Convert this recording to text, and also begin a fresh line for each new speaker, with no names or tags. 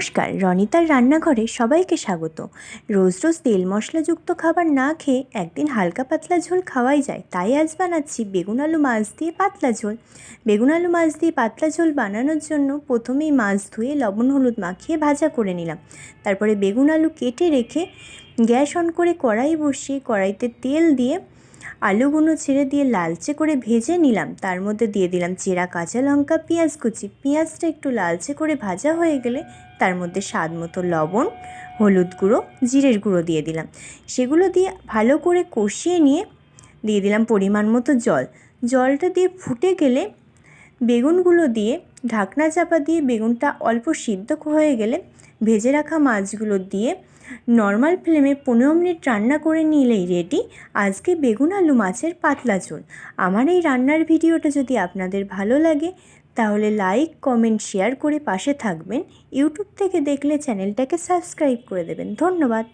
নমস্কার, রনিতার রান্নাঘরে সবাইকে স্বাগত। রোজ রোজ তেল মশলাযুক্ত খাবার না খেয়ে একদিন হালকা পাতলা ঝোল খাওয়াই যায়, তাই আজ বানাচ্ছি বেগুন আলু মাছ দিয়ে পাতলা ঝোল। বেগুন আলু মাছ দিয়ে পাতলা ঝোল বানানোর জন্য প্রথমেই মাছ ধুয়ে লবণ হলুদ মাখিয়ে ভাজা করে নিলাম। তারপরে বেগুন আলু কেটে রেখে গ্যাস অন করে কড়াই বসিয়ে কড়াইতে তেল দিয়ে আলুগুলো ছেড়ে দিয়ে লালচে করে ভেজে নিলাম। তার মধ্যে দিয়ে দিলাম চেরা কাঁচা লঙ্কা, পেঁয়াজ কুচি। পেঁয়াজটা একটু লালচে করে ভাজা হয়ে গেলে তার মধ্যে স্বাদ মতো লবণ, হলুদ গুঁড়ো, জিরের গুঁড়ো দিয়ে দিলাম। সেগুলো দিয়ে ভালো করে কষিয়ে নিয়ে দিয়ে দিলাম পরিমাণ মতো জল। জলটা দিয়ে ফুটে গেলে বেগুনগুলো দিয়ে ঢাকনা চাপা দিয়ে বেগুনটা অল্প সিদ্ধ হয়ে গেলে ভেজে রাখা মাছগুলো দিয়ে নর্মাল ফ্লেমে পনেরো মিনিট রান্না করে নিলেই রেডি। আজকে বেগুন আলু মাছের পাতলা ঝোল। আমার এই রান্নার ভিডিওটা যদি আপনাদের ভালো লাগে, তাহলে লাইক, কমেন্ট, শেয়ার করে পাশে থাকবেন। ইউটিউব থেকে দেখলে চ্যানেলটাকে সাবস্ক্রাইব করে দেবেন। ধন্যবাদ।